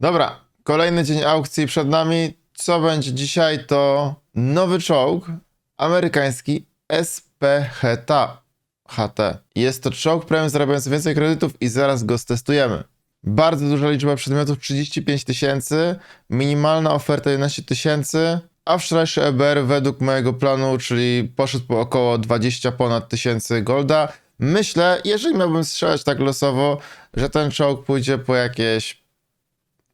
Dobra, kolejny dzień aukcji przed nami. Co będzie dzisiaj to nowy czołg amerykański SPHT. HT. Jest to czołg premium zarabiający więcej kredytów i zaraz go stestujemy. Bardzo duża liczba przedmiotów 35 tysięcy, minimalna oferta 11 tysięcy, a wczorajszy EBR według mojego planu, czyli poszedł po około 20 ponad tysięcy golda. Myślę, jeżeli miałbym strzelać tak losowo, że ten czołg pójdzie po jakieś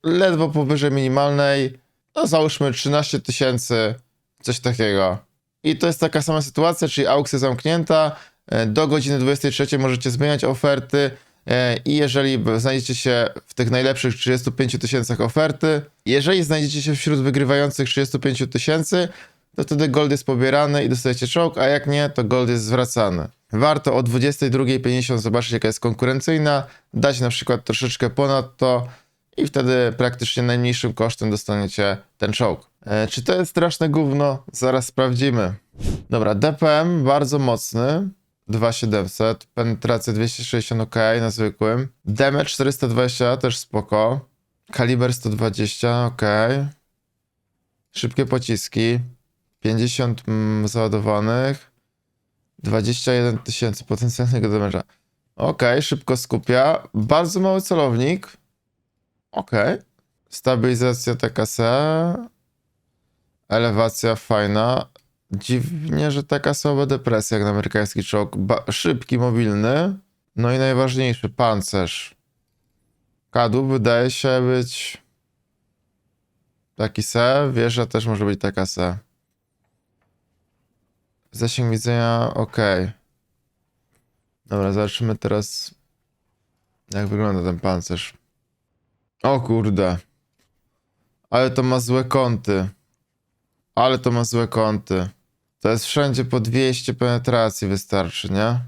ledwo powyżej minimalnej, no załóżmy 13 tysięcy, coś takiego. I to jest taka sama sytuacja, czyli aukcja zamknięta, e, do godziny 23 możecie zmieniać oferty e, i jeżeli znajdziecie się w tych najlepszych 35 tysiącach oferty, jeżeli znajdziecie się wśród wygrywających 35 tysięcy, to wtedy gold jest pobierany i dostajecie czołg, a jak nie, to gold jest zwracany. Warto o 22.50 zobaczyć jaka jest konkurencyjna, dać na przykład troszeczkę ponad to, i wtedy praktycznie najmniejszym kosztem dostaniecie ten czołg. E, czy to jest straszne gówno? Zaraz sprawdzimy. Dobra, DPM bardzo mocny. 2700, penetracja 260 ok na zwykłym. Damage 420 też spoko. Kaliber 120 ok. Szybkie pociski. 50 mm, załadowanych. 21 tysięcy potencjalnego damage'a. Ok, szybko skupia. Bardzo mały celownik. Okej. Stabilizacja TKS. Elewacja fajna. Dziwnie, że taka słaba depresja jak na amerykański czołg. Ba- szybki, mobilny. No i najważniejszy, pancerz. Kadłub wydaje się być taki se. Wieża też może być taka se. Zasięg widzenia, ok. Dobra, zobaczymy teraz jak wygląda ten pancerz. O kurde. Ale to ma złe kąty. Ale to ma złe kąty. To jest wszędzie po 200 penetracji wystarczy, nie?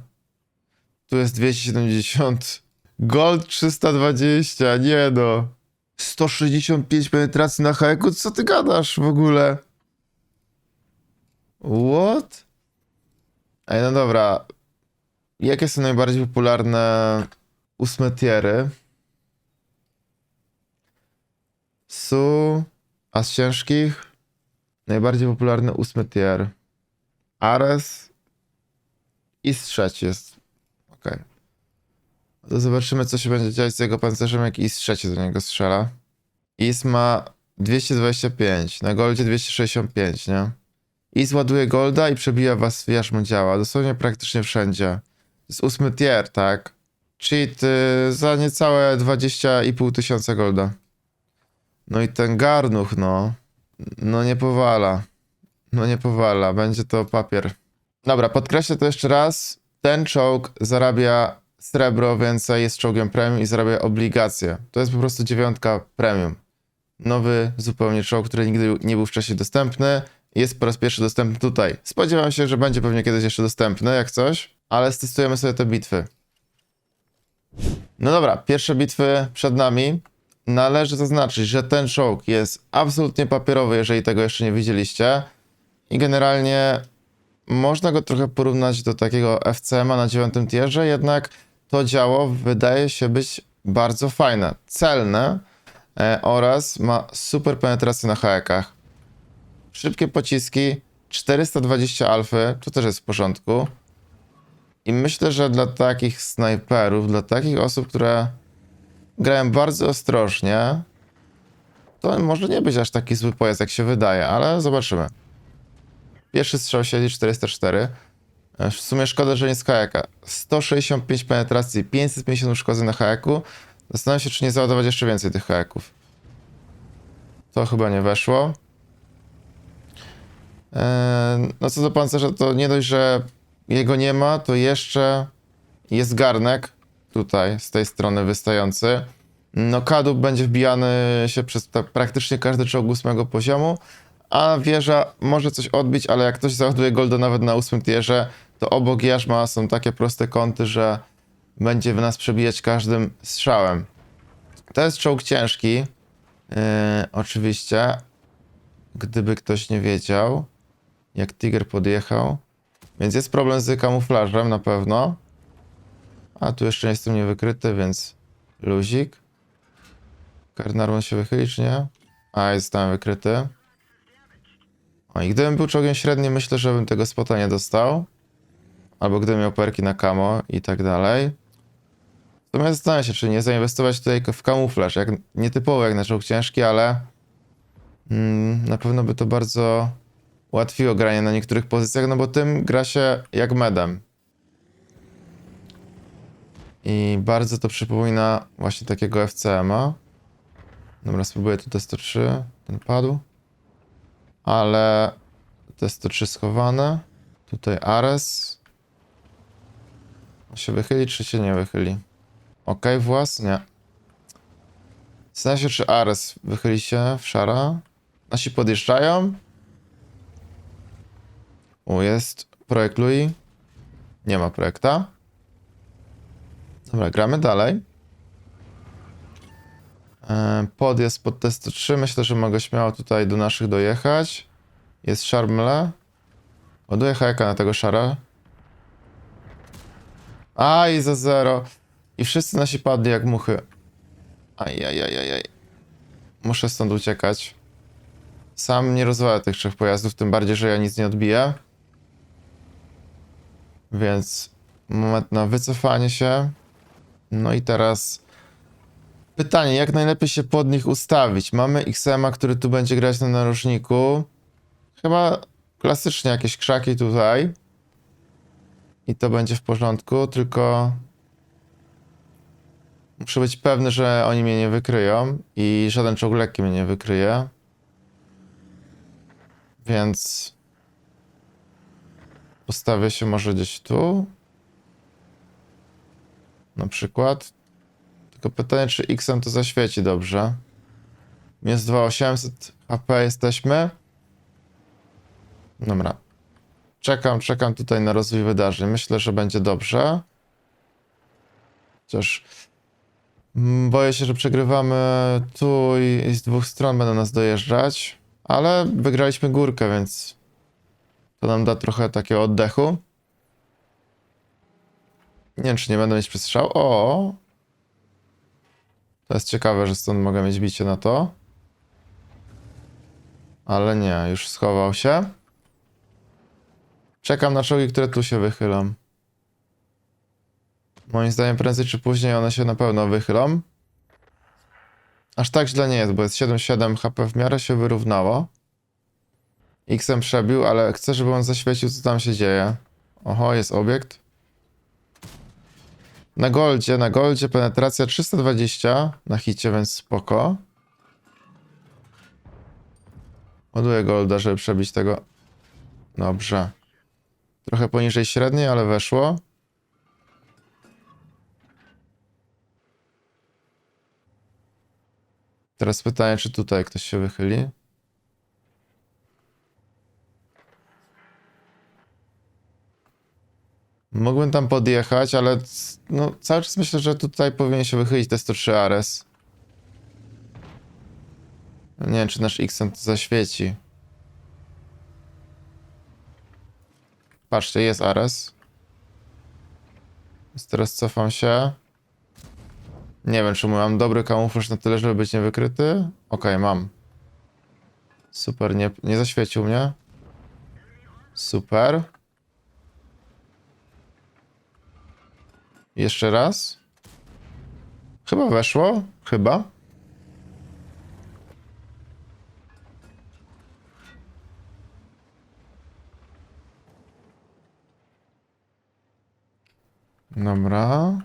Tu jest 270. Gold 320, nie no. 165 penetracji na haku? Co ty gadasz w ogóle? What? Ej, no dobra. Jakie są najbardziej popularne ósme tiery? Su, a z ciężkich najbardziej popularny ósmy tier. Ares i z trzeci jest. Okej. To zobaczymy, co się będzie dziać z jego pancerzem, jak i z trzeci do niego strzela. Is ma 225, na goldzie 265, nie? Is ładuje golda i przebija was w jarzmo działa, dosłownie praktycznie wszędzie. To jest ósmy tier, tak? Cheat za niecałe 20,5 tysiąca golda. No i ten garnuch, no. No nie powala. No nie powala. Będzie to papier. Dobra, podkreślę to jeszcze raz. Ten czołg zarabia srebro więcej, jest czołgiem premium i zarabia obligacje. To jest po prostu dziewiątka premium. Nowy zupełnie czołg, który nigdy nie był wcześniej dostępny. Jest po raz pierwszy dostępny tutaj. Spodziewam się, że będzie pewnie kiedyś jeszcze dostępny, jak coś, ale stestujemy sobie te bitwy. No dobra, pierwsze bitwy przed nami. Należy zaznaczyć, że ten czołg jest absolutnie papierowy, jeżeli tego jeszcze nie widzieliście. I generalnie można go trochę porównać do takiego FCM-a na dziewiątym tierze, jednak to działo wydaje się być bardzo fajne, celne e, oraz ma super penetrację na haekach. Szybkie pociski, 420 alfy, to też jest w porządku. I myślę, że dla takich snajperów, dla takich osób, które grają bardzo ostrożnie, to może nie być aż taki zły pojazd, jak się wydaje, ale zobaczymy. Pierwszy strzał siedzi 404. E, W sumie szkoda, że nie z hajaka. 165 penetracji, 550 uszkodzeń na hajaku. Zastanawiam się, czy nie załadować jeszcze więcej tych hajaków. To chyba nie weszło. Eee, no co do pancerza, to nie dość, że jego nie ma, to jeszcze jest garnek tutaj, z tej strony wystający. No kadłub będzie wbijany się przez praktycznie każdy czołg ósmego poziomu, a wieża może coś odbić, ale jak ktoś załaduje golda nawet na ósmym tierze, to obok jarzma są takie proste kąty, że będzie w nas przebijać każdym strzałem. To jest czołg ciężki, yy, oczywiście, gdyby ktoś nie wiedział, jak Tiger podjechał. Więc jest problem z kamuflażem na pewno. A tu jeszcze jestem niewykryty, więc luzik. Karnarvon się wychyli, czy nie? A, jest tam wykryty. O, i gdybym był czołgiem średnim, myślę, że bym tego spota nie dostał. Albo gdybym miał perki na kamo i tak dalej. Natomiast zastanawiam się, czy nie zainwestować tutaj w kamuflaż. Jak, nietypowo jak na czołg ciężki, ale mm, na pewno by to bardzo ułatwiło granie na niektórych pozycjach, no bo tym gra się jak medem. I bardzo to przypomina właśnie takiego FCM-a. Dobra, spróbuję tu T103. Ten padł. Ale T103 schowane. Tutaj Ares. On się wychyli, czy się nie wychyli? Ok, włas? Nie. Zastanawiam się, czy Ares wychyli się w szara. Nasi podjeżdżają. O, jest projekt Louis. Nie ma projekta. Dobra, gramy dalej. E, Podjazd pod testu 3. Myślę, że mogę śmiało tutaj do naszych dojechać. Jest Szarmle. Ładuję hajka na tego szara. Aj, za zero. I wszyscy nasi padli jak muchy. Ajajajajaj. Muszę stąd uciekać. Sam nie rozwalę tych trzech pojazdów, tym bardziej, że ja nic nie odbiję. Więc moment na wycofanie się. No i teraz pytanie, jak najlepiej się pod nich ustawić? Mamy XM-a, który tu będzie grać na narożniku. Chyba klasycznie jakieś krzaki tutaj. I to będzie w porządku, tylko muszę być pewny, że oni mnie nie wykryją i żaden czołg lekki mnie nie wykryje. Więc postawię się może gdzieś tu. Na przykład. Tylko pytanie, czy X-em to zaświeci dobrze. Jest 2800 HP jesteśmy. Dobra. Czekam, czekam tutaj na rozwój wydarzeń. Myślę, że będzie dobrze. Chociaż mm, boję się, że przegrywamy tu i z dwóch stron będą nas dojeżdżać. Ale wygraliśmy górkę, więc to nam da trochę takiego oddechu. Nie wiem, czy nie będę mieć przestrzał. O! To jest ciekawe, że stąd mogę mieć bicie na to. Ale nie, już schował się. Czekam na czołgi, które tu się wychylą. Moim zdaniem prędzej czy później one się na pewno wychylą. Aż tak źle nie jest, bo jest 7-7 HP w miarę się wyrównało. X-em przebił, ale chcę, żeby on zaświecił, co tam się dzieje. Oho, jest obiekt. Na goldzie, na goldzie penetracja 320 na hicie, więc spoko. Ładuję golda, żeby przebić tego. Dobrze. Trochę poniżej średniej, ale weszło. Teraz pytanie, czy tutaj ktoś się wychyli. Mógłbym tam podjechać, ale no, cały czas myślę, że tutaj powinien się wychylić te 103 Ares. Nie wiem, czy nasz X to zaświeci. Patrzcie, jest Ares. Więc teraz cofam się. Nie wiem, czy mam dobry kamuflaż na tyle, żeby być niewykryty. Okej, mam. Super, nie, nie zaświecił mnie. Super. Jeszcze raz. Chyba weszło. Chyba. Dobra.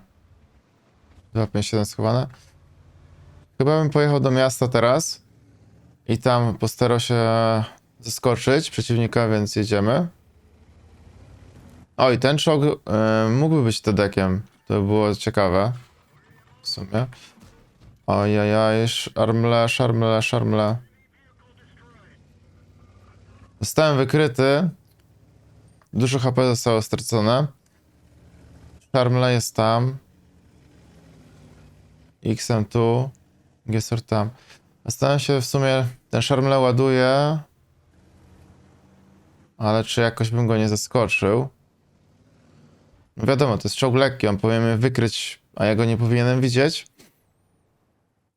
257 schowane. Chyba bym pojechał do miasta teraz. I tam postarał się zaskoczyć przeciwnika, więc jedziemy. Oj, ten czołg y, mógłby być Tedekiem. To by było ciekawe. W sumie. Ojajaj, szarmle, szarmle, szarmle. Zostałem wykryty. Dużo HP zostało stracone. Szarmle jest tam. Xem tu. Gesor tam. Zastanawiam się w sumie, ten szarmle ładuje. Ale czy jakoś bym go nie zaskoczył? No wiadomo, to jest czołg lekki, on powinien wykryć, a ja go nie powinienem widzieć.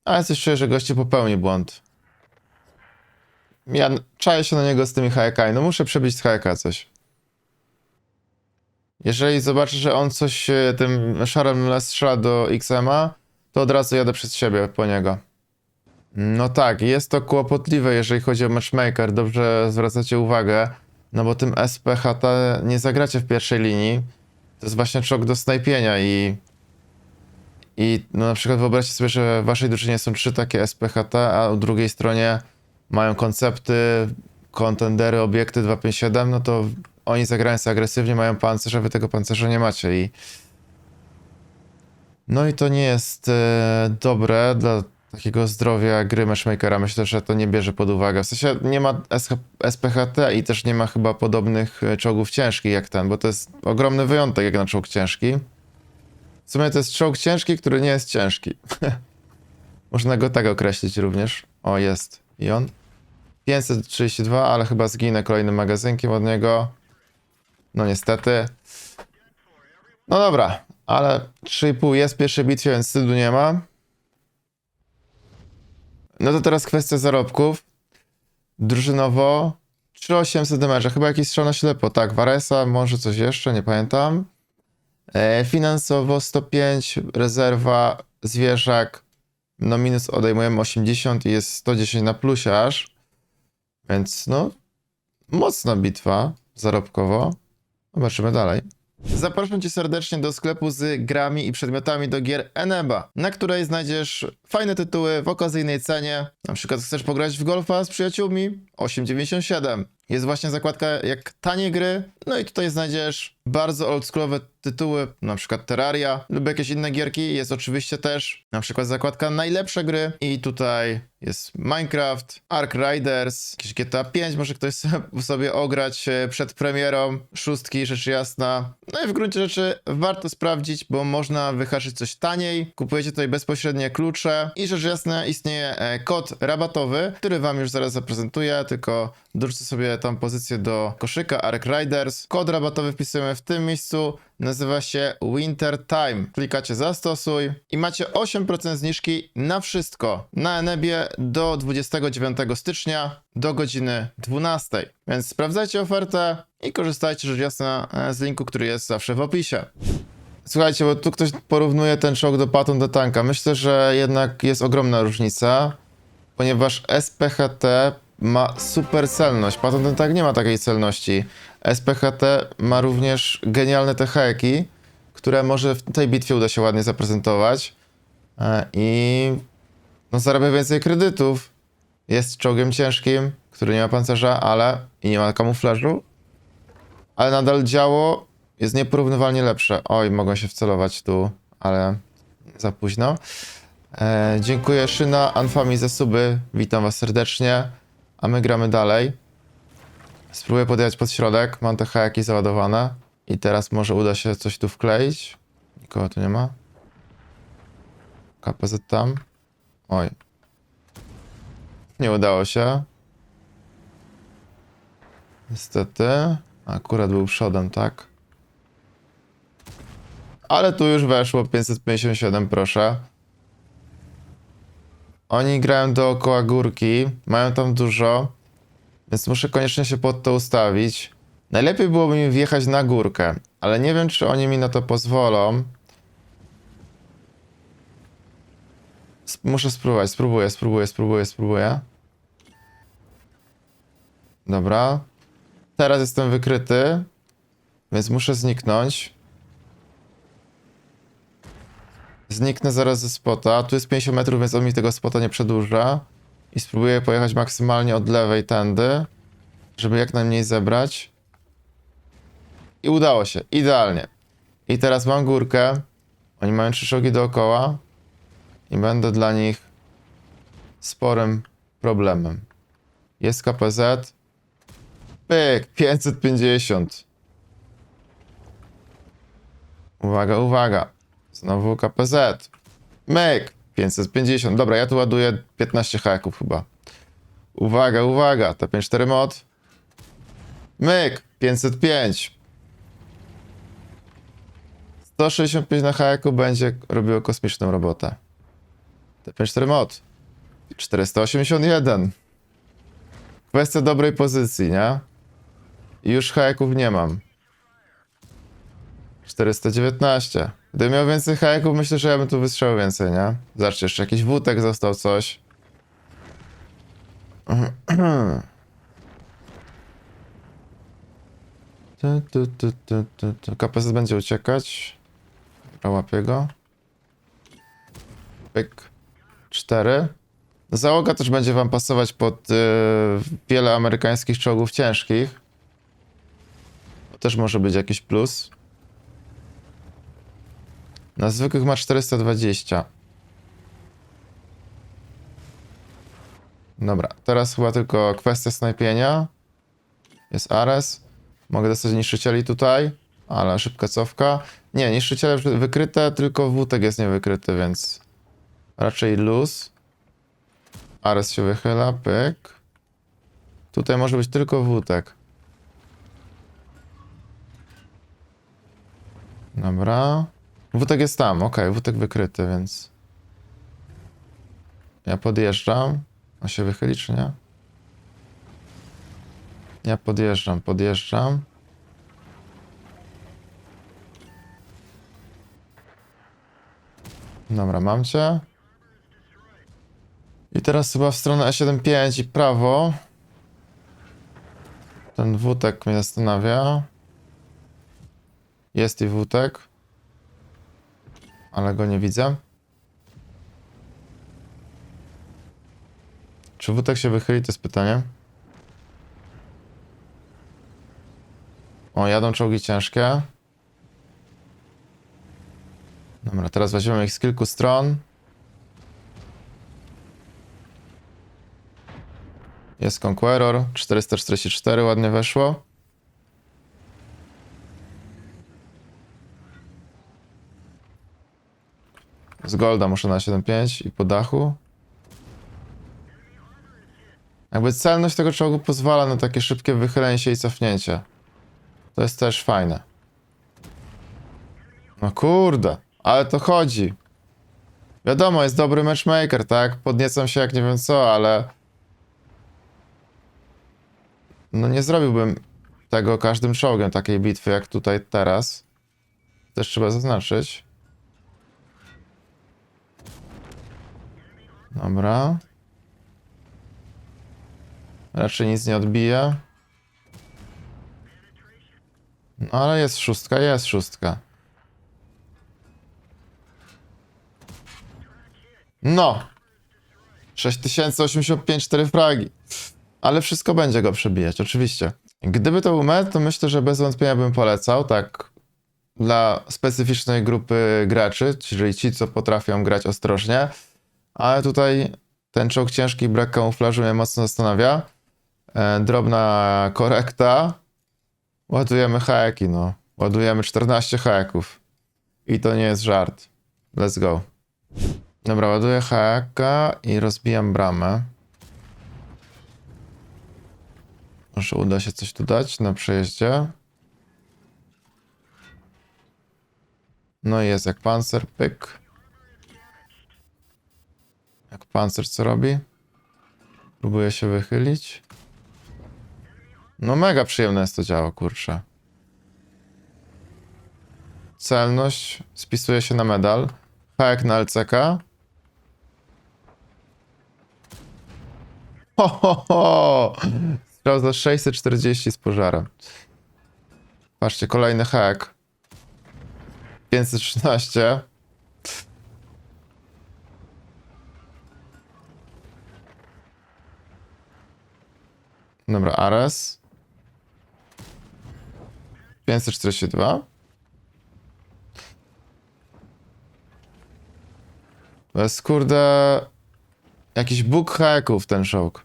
Ale coś czuję, że gościu popełni błąd. Ja czaję się na niego z tymi hajakami. No muszę przebić z hajaka coś. Jeżeli zobaczę, że on coś e, tym szarem strzela do XM'a, to od razu jadę przez siebie po niego. No tak, jest to kłopotliwe, jeżeli chodzi o matchmaker. Dobrze zwracacie uwagę, no bo tym SPHT nie zagracie w pierwszej linii. To jest właśnie czok do snajpienia i i no na przykład wyobraźcie sobie, że w waszej drużynie są trzy takie SPHT, a u drugiej stronie mają koncepty, kontendery, obiekty 257, no to oni zagrają sobie agresywnie, mają pancerz, a wy tego pancerza nie macie i no i to nie jest e, dobre dla takiego zdrowia gry matchmakera. Myślę, że to nie bierze pod uwagę. W sensie nie ma SPHT i też nie ma chyba podobnych e, czołgów ciężkich jak ten, bo to jest ogromny wyjątek jak na czołg ciężki. W sumie to jest czołg ciężki, który nie jest ciężki. Można go tak określić również. O, jest. I on. 532, ale chyba zginę kolejnym magazynkiem od niego. No niestety. No dobra, ale 3,5 jest w pierwszej bitwie, więc wstydu nie ma. No to teraz kwestia zarobków. Drużynowo 3800 damage'a, chyba jakiś strzał na ślepo. Tak, Varesa, może coś jeszcze, nie pamiętam. E, finansowo 105, rezerwa, zwierzak, no minus odejmujemy 80 i jest 110 na plusie aż. Więc no, mocna bitwa zarobkowo. Zobaczymy dalej. Zapraszam Cię serdecznie do sklepu z grami i przedmiotami do gier Eneba, na której znajdziesz fajne tytuły w okazyjnej cenie. Na przykład chcesz pograć w golfa z przyjaciółmi? 8,97. Jest właśnie zakładka jak tanie gry. No i tutaj znajdziesz bardzo oldschoolowe tytuły, na przykład Terraria lub jakieś inne gierki. Jest oczywiście też na przykład zakładka najlepsze gry i tutaj jest Minecraft, Ark Riders, jakieś GTA 5 może ktoś sobie- ograć e, przed premierą, szóstki rzecz jasna. No i w gruncie rzeczy warto sprawdzić, bo można wyhaczyć coś taniej. Kupujecie tutaj bezpośrednie klucze i rzecz jasna istnieje e, kod rabatowy, który wam już zaraz zaprezentuję, tylko dorzucę sobie tam pozycję do koszyka Ark Riders. Kod rabatowy wpisujemy w tym miejscu. Nazywa się Winter Time. Klikacie zastosuj i macie 8% zniżki na wszystko na Enebie do 29 stycznia do godziny 12. Więc sprawdzajcie ofertę i korzystajcie rzecz jasna e, z linku, który jest zawsze w opisie. Słuchajcie, bo tu ktoś porównuje ten czołg do Patton do tanka. Myślę, że jednak jest ogromna różnica, ponieważ SPHT ma super celność. Patton ten tank nie ma takiej celności. SPHT ma również genialne te heki, które może w tej bitwie uda się ładnie zaprezentować E, i no, zarabia więcej kredytów. Jest czołgiem ciężkim, który nie ma pancerza, ale i nie ma kamuflażu, ale nadal działo jest nieporównywalnie lepsze. Oj, mogą się wcelować tu, ale za późno. E, dziękuję Szyna, Anfami za suby. Witam was serdecznie. A my gramy dalej. Spróbuję podjechać pod środek. Mam te hajaki załadowane. I teraz może uda się coś tu wkleić. Nikogo tu nie ma. KPZ tam. Oj. Nie udało się. Niestety. Akurat był przodem, tak? Ale tu już weszło 557, proszę. Oni grają dookoła górki, mają tam dużo, więc muszę koniecznie się pod to ustawić. Najlepiej byłoby mi wjechać na górkę, ale nie wiem, czy oni mi na to pozwolą. Muszę spróbować, spróbuję, spróbuję, spróbuję, spróbuję. Dobra. Teraz jestem wykryty, więc muszę zniknąć. Zniknę zaraz ze spota. Tu jest 50 metrów, więc on mi tego spota nie przedłuża. I spróbuję pojechać maksymalnie od lewej tędy, żeby jak najmniej zebrać. I udało się. Idealnie. I teraz mam górkę. Oni mają trzy czołgi dookoła. I będę dla nich sporym problemem. Jest KPZ. Pyk, 550. Uwaga, uwaga. Znowu KPZ. Myk, 550. Dobra, ja tu ładuję 15 haków chyba. Uwaga, uwaga. T54 mod. Myk, 505. 165 na haku będzie robiło kosmiczną robotę. T54 mod. 481. Kwestia dobrej pozycji, nie? Już hajaków nie mam. 419. Gdybym miał więcej hajaków, myślę, że ja bym tu wystrzelił więcej, nie? Zobaczcie, jeszcze jakiś wódek został, coś. Tu, będzie uciekać. Dobra, łapię go. Pyk. Cztery. Załoga też będzie wam pasować pod y, wiele amerykańskich czołgów ciężkich. To też może być jakiś plus. Na zwykłych ma 420. Dobra, teraz chyba tylko kwestia snajpienia. Jest Ares. Mogę dostać niszczycieli tutaj, ale szybka cofka. Nie, niszczyciele wykryte, tylko wótek jest niewykryty, więc raczej luz. Ares się wychyla, pyk. Tutaj może być tylko wótek. Dobra. Wótek jest tam, okej, wótek wykryty, więc... Ja podjeżdżam. On się wychyli, czy nie? Ja podjeżdżam, podjeżdżam. Dobra, mam cię. I teraz chyba w stronę E75 i prawo. Ten wótek mnie zastanawia. Jest i wótek. Ale go nie widzę. Czy wótek się wychyli, to jest pytanie. O, jadą czołgi ciężkie. Dobra, teraz weźmiemy ich z kilku stron. Jest Conqueror, 444 ładnie weszło. Z Golda muszę na 7.5 i po dachu. Jakby celność tego czołgu pozwala na takie szybkie wychylenie się i cofnięcie. To jest też fajne. No kurde, ale to chodzi. Wiadomo, jest dobry matchmaker, tak? Podniecam się jak nie wiem co, ale... No nie zrobiłbym tego każdym czołgiem, takiej bitwy jak tutaj teraz. Też trzeba zaznaczyć. Dobra. Raczej nic nie odbije. No ale jest szóstka, jest szóstka. No! 6085, 4 fragi. Ale wszystko będzie go przebijać, oczywiście. Gdyby to był med, to myślę, że bez wątpienia bym polecał, tak dla specyficznej grupy graczy, czyli ci, co potrafią grać ostrożnie. Ale tutaj ten czołg ciężki, brak kamuflażu mnie mocno zastanawia. E, drobna korekta. Ładujemy hajeki, no. Ładujemy 14 hajeków. I to nie jest żart. Let's go. Dobra, ładuję hajeka i rozbijam bramę. Może uda się coś tu dać na przejeździe. No i jest jak pancer, pyk. Jak pancer co robi? Próbuje się wychylić. No mega przyjemne jest to działo, kurczę. Celność spisuje się na medal. Hajek na LCK. Ho, ho, ho! Za 640 z pożarem. Patrzcie, kolejny hak. 513. Dobra, Ares. 542. To jest kurde... Jakiś bóg haków ten czołg.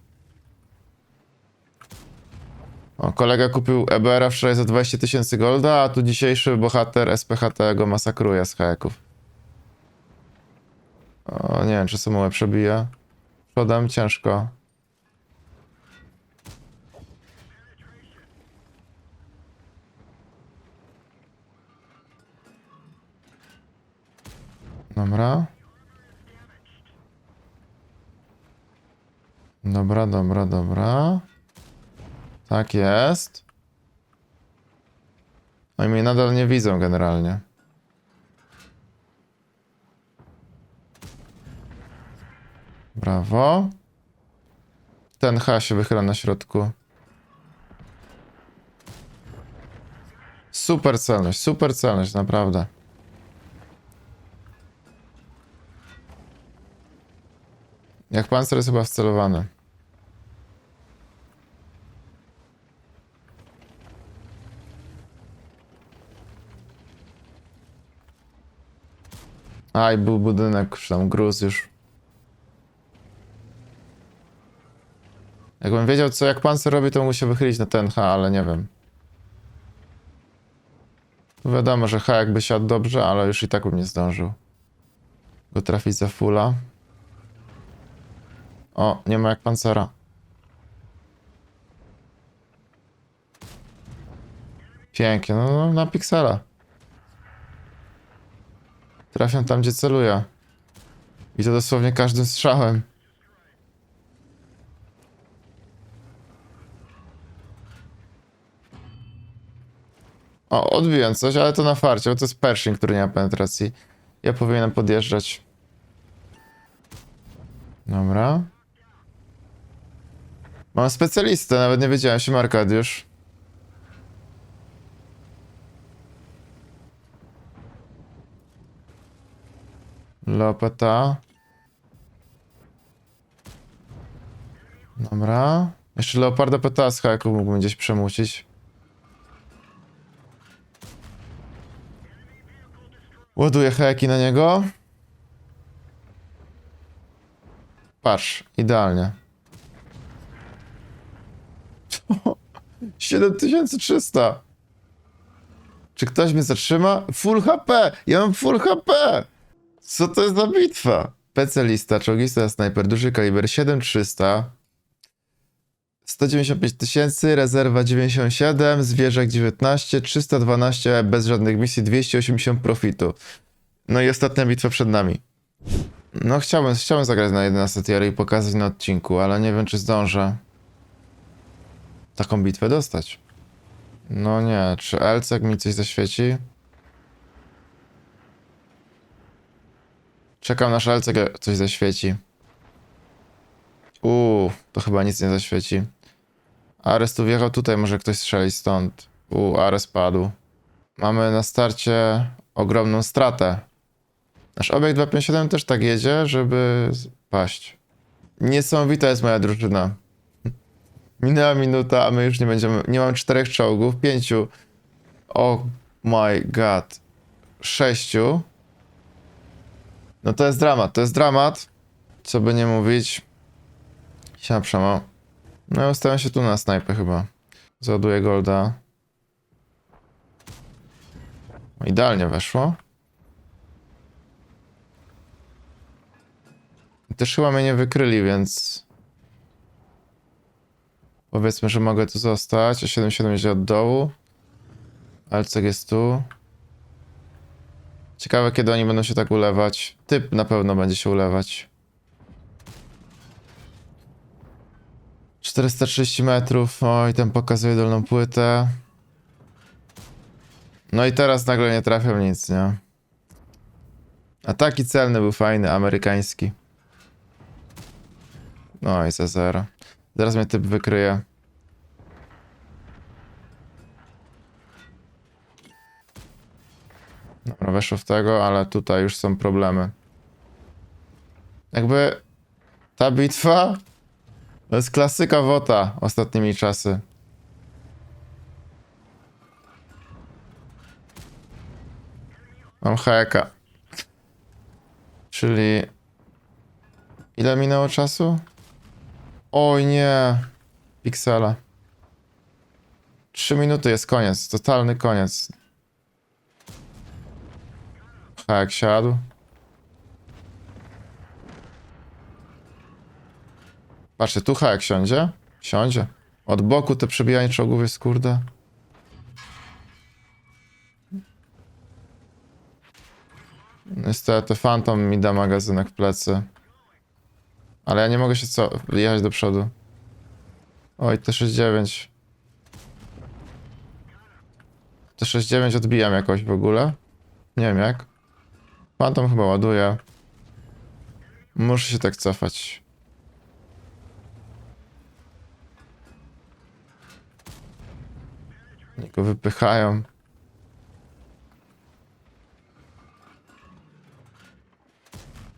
O, kolega kupił EBR-a wczoraj za 20 tysięcy golda, a tu dzisiejszy bohater SPHT go masakruje z haków. O, nie wiem, czy samołę przebije. Przodem ciężko. Dobra. Dobra, dobra, dobra. Tak jest. Oni mnie nadal nie widzą generalnie. Brawo. Ten H się wychyla na środku. Super celność, super celność, naprawdę. Jak pancer jest chyba wcelowany. Aj, był budynek, czy tam gruz już. Jakbym wiedział, co jak pancer robi, to się wychylić na ten H, ale nie wiem. Wiadomo, że H jakby siadł dobrze, ale już i tak bym nie zdążył go trafić za fulla. O, nie ma jak pancera. Pięknie, no, no na piksela. Trafiam tam, gdzie celuję. I to dosłownie każdym strzałem. O, odbiłem coś, ale to na farcie, bo to jest Pershing, który nie ma penetracji. Ja powinienem podjeżdżać. Dobra. Mam specjalistę, nawet nie wiedziałem się, Arkadiusz. Lopeta. Dobra. Jeszcze Leoparda Petascha, jaką mógłbym gdzieś przemucić. Ładuję heki na niego. Patrz, idealnie. 7300. Czy ktoś mnie zatrzyma? Full HP! Ja mam full HP! Co to jest za bitwa? PC lista, czołgista, snajper, duży kaliber 7300. 195 tysięcy, rezerwa 97, zwierzak 19, 312 bez żadnych misji, 280 profitu. No i ostatnia bitwa przed nami. No chciałbym, chciałbym zagrać na 11 tier i pokazać na odcinku, ale nie wiem czy zdążę taką bitwę dostać. No nie, czy Elcek mi coś zaświeci? Czekam na Elcek coś zaświeci. Uuu, to chyba nic nie zaświeci. Ares tu wjechał tutaj, może ktoś strzeli stąd. U, Ares padł. Mamy na starcie ogromną stratę. Nasz obiekt 257 też tak jedzie, żeby paść. Niesamowita jest moja drużyna. Minęła minuta, a my już nie będziemy. Nie mam czterech czołgów, pięciu. Oh my god. Sześciu. No to jest dramat, to jest dramat. Co by nie mówić. Siema przemo. No ustawiam się tu na snajpę chyba. Załaduję golda. O, Idealnie weszło. Też chyba mnie nie wykryli, więc... Powiedzmy, że mogę tu zostać. A 77 idzie od dołu. Alcek jest tu. Ciekawe, kiedy oni będą się tak ulewać. Typ na pewno będzie się ulewać. 430 metrów. Oj, ten pokazuje dolną płytę. No i teraz nagle nie trafiał nic, nie? A taki celny był fajny, amerykański. No i za zero. Zaraz mnie typ wykryje. Dobra, weszło w tego, ale tutaj już są problemy. Jakby ta bitwa to jest klasyka WOTA ostatnimi czasy. Mam heka. Czyli... Ile minęło czasu? Oj nie. Piksela. 3 minuty jest koniec. Totalny koniec. Hek siadł. Patrzcie, tu jak siądzie. Siądzie. Od boku te przebijanie czołgów jest kurde. Niestety, Phantom mi da magazynek w plecy. Ale ja nie mogę się co jechać do przodu. Oj, T69. T69 odbijam jakoś w ogóle. Nie wiem jak. Phantom chyba ładuje. Muszę się tak cofać. Oni go wypychają.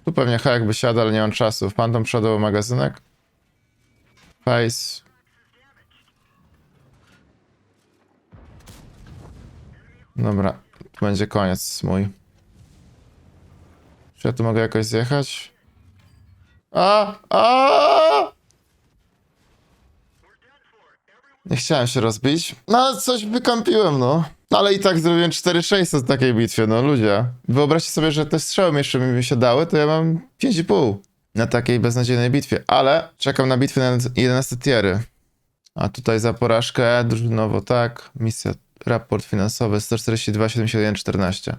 Tu pewnie hajak by siadł, ale nie mam czasu. Phantom przodowy magazynek. Face. Dobra, tu będzie koniec mój. Czy ja tu mogę jakoś zjechać? A! A! Nie chciałem się rozbić. No ale coś wykampiłem, no. Ale i tak zrobiłem 4-6 w takiej bitwie, no ludzie. Wyobraźcie sobie, że te strzały jeszcze mi się dały, to ja mam 5,5 na takiej beznadziejnej bitwie. Ale czekam na bitwę na 11 tiery. A tutaj za porażkę drużynowo tak. Misja, raport finansowy 142, 71, 14.